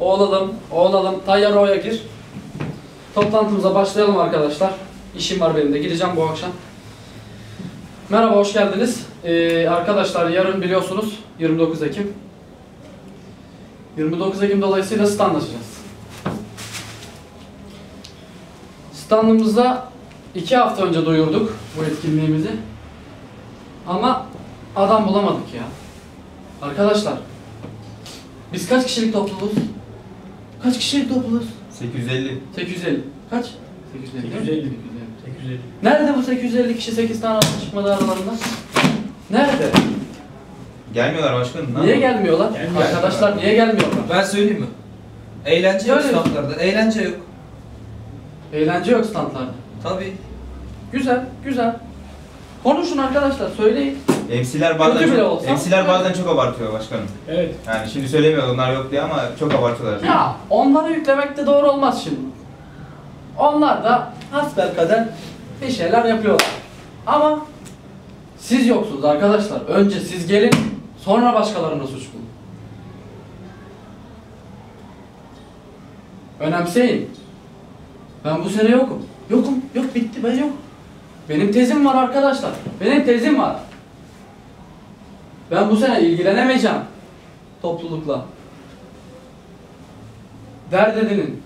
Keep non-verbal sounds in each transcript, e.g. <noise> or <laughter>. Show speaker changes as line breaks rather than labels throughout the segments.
Oğlalım, oğlalım. Tayyar O'ya gir. Toplantımıza başlayalım arkadaşlar. İşim var benim de. Gideceğim bu akşam. Merhaba, hoş geldiniz. Ee, arkadaşlar yarın biliyorsunuz 29 Ekim. 29 Ekim dolayısıyla stand açacağız. Standımızda iki hafta önce duyurduk bu etkinliğimizi. Ama adam bulamadık ya. Arkadaşlar, biz kaç kişilik topluluğuz? Kaç kişilik topluluğuz?
850.
850. Kaç? 850.
850. 850.
Nerede bu 850 kişi 8 tane atlı çıkmadı aralarında? Nerede?
Gelmiyorlar başkanım. ne
Niye
yapalım?
gelmiyorlar?
Gelmiyor.
Arkadaşlar niye gelmiyorlar?
Ben söyleyeyim mi? Eğlence yok standlarda. Eğlence yok.
Eğlence yok standlarda.
Tabii.
Güzel, güzel. Konuşun arkadaşlar, söyleyin.
MC'ler bazen çok,
olsa-
MC'ler bazen çok abartıyor başkanım.
Evet.
Yani şimdi söylemiyor onlar yok diye ama çok abartıyorlar.
Ya onları yüklemek de doğru olmaz şimdi. Onlar da hasbelkader bir şeyler yapıyorlar. Ama siz yoksunuz arkadaşlar. Önce siz gelin, sonra başkalarına suç bulun. Önemseyin. Ben bu sene yokum. Yokum. Yok bitti ben yok. Benim tezim var arkadaşlar. Benim tezim var. Ben bu sene ilgilenemeyeceğim toplulukla. Dert edinin.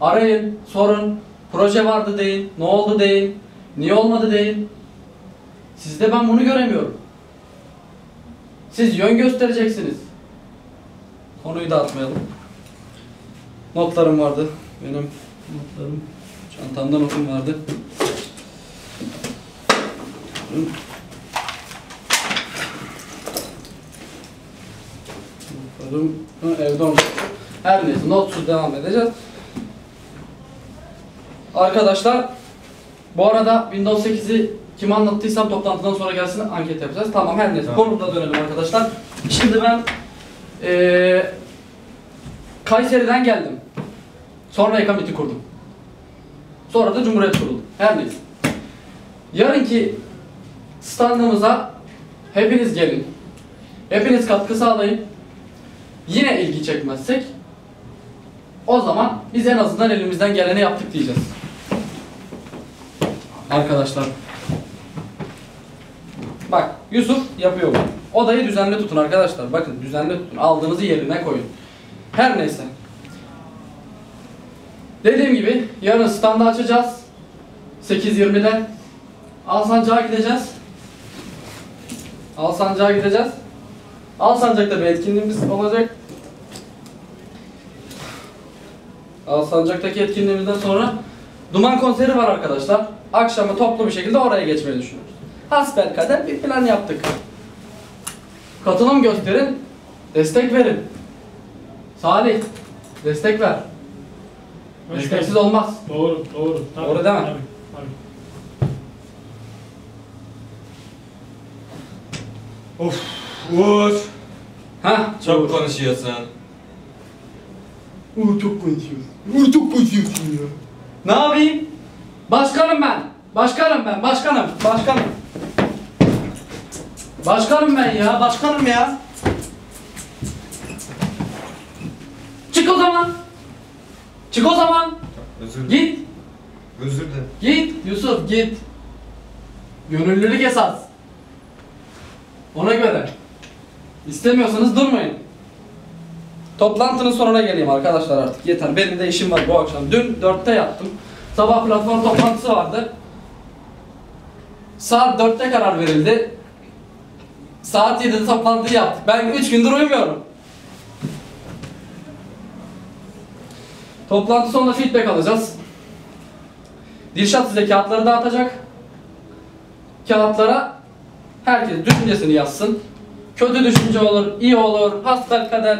Arayın, sorun. Proje vardı deyin, ne oldu deyin, niye olmadı deyin. Sizde ben bunu göremiyorum. Siz yön göstereceksiniz. Konuyu da atmayalım. Notlarım vardı. Benim notlarım. Çantamda notum vardı. Notlarım ha, evde olmuş. Her neyse notsuz devam edeceğiz. Arkadaşlar bu arada Windows 8'i kim anlattıysam toplantıdan sonra gelsin anket yapacağız. Tamam her neyse
Tamam.
konumuza dönelim arkadaşlar. Şimdi ben eee Kayseri'den geldim. Sonra Ekamiti kurdum. Sonra da Cumhuriyet kuruldu. Her neyse. Yarınki standımıza hepiniz gelin. Hepiniz katkı sağlayın. Yine ilgi çekmezsek o zaman biz en azından elimizden geleni yaptık diyeceğiz. Arkadaşlar. Bak Yusuf yapıyor bunu. Odayı düzenli tutun arkadaşlar. Bakın düzenli tutun. Aldığınızı yerine koyun. Her neyse. Dediğim gibi yarın standı açacağız. 8.20'de. Alsancak'a gideceğiz. Alsancak'a gideceğiz. Alsancak'ta bir etkinliğimiz olacak. Alsancak'taki etkinliğimizden sonra Duman konseri var arkadaşlar. Akşamı toplu bir şekilde oraya geçmeyi düşünüyoruz. Hasbelkader bir plan yaptık. Katılım gösterin, destek verin. Salih, destek ver.
Hoş
Desteksiz
geldin.
olmaz.
Doğru, doğru. Tabii,
Doğru değil mi?
Tabii, tabii.
Of. Uğur.
Ha?
Çok konuşuyorsun.
Uuu çok çok konuşuyorsun ya. Ne yapayım? Başkanım ben. Başkanım ben. Başkanım. Başkanım. Başkanım ben ya. Başkanım ya. Çık o zaman. Çık o zaman.
Özür
Git.
Özür dilerim.
Git Yusuf git. Gönüllülük esas. Ona göre. İstemiyorsanız durmayın. Toplantının sonuna geleyim arkadaşlar artık yeter. Benim de işim var bu akşam. Dün 4'te yattım. Sabah platform toplantısı vardı. Saat 4'te karar verildi. Saat 7'de toplantıyı yaptık. Ben 3 gündür uyumuyorum. Toplantı sonunda feedback alacağız. Dilşat size kağıtları dağıtacak. Kağıtlara herkes düşüncesini yazsın. Kötü düşünce olur, iyi olur, hasbelkader,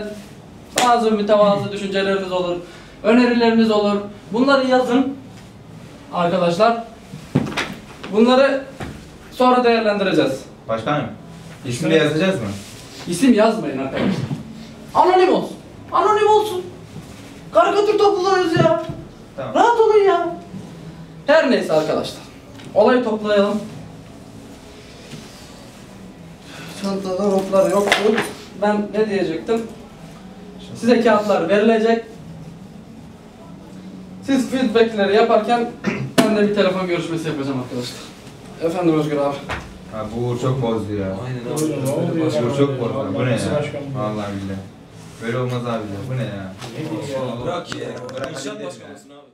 bazı mütevazı düşünceleriniz olur, önerileriniz olur. Bunları yazın arkadaşlar. Bunları sonra değerlendireceğiz.
Başkanım. İsmi de yazacağız mı?
İsim yazmayın arkadaşlar. Anonim olsun. Anonim olsun. Karikatür topluluğuyuz ya.
Tamam.
Rahat olun ya. Her neyse arkadaşlar. Olayı toplayalım. Çantada notlar yoktu. Ben ne diyecektim? Size kağıtlar verilecek. Siz feedbackleri yaparken ben de bir telefon görüşmesi yapacağım arkadaşlar. Efendim Özgür abi.
Ha, bu Uğur çok bozdu ya.
Aynen
ya?
Uğur çok bozdu. Bu ne ya? Vallahi billahi. Böyle olmaz abi ya. Bu ne ya?
Bırak ya.
Bırak,
İnşaat başkanısın abi.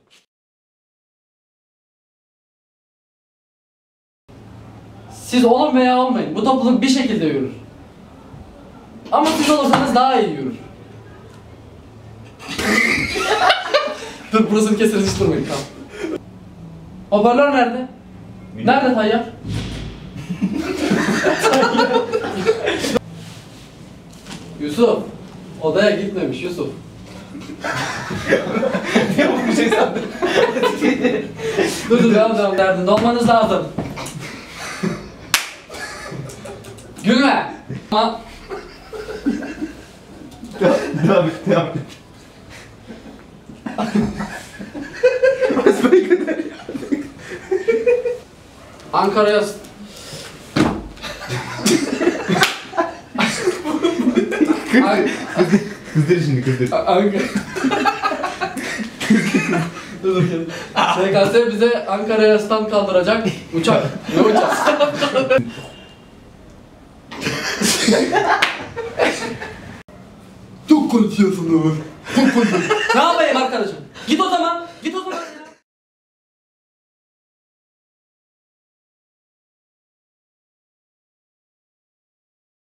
Siz olun veya olmayın. Bu topluluk bir şekilde yürür. Ama siz olursanız daha iyi yürür. <laughs> Dur burasını keseriz hiç durmayın tamam. Hoparlör nerede? Nerede Tayyar? Yusuf. Odaya gitmemiş Yusuf.
Bir şey sandım.
Dur dur devam devam derdinde olmanız lazım. Gülme. Ama
Devam et, devam et.
Ankara'ya s- An-
Kızdır şimdi kızdır.
Ankara. Dur. SKS bize Ankara'ya stand kaldıracak uçak. Ne uçak? Çok konuşuyorsunuz. Çok konuşuyorsunuz. ne yapayım arkadaşım? Git o zaman.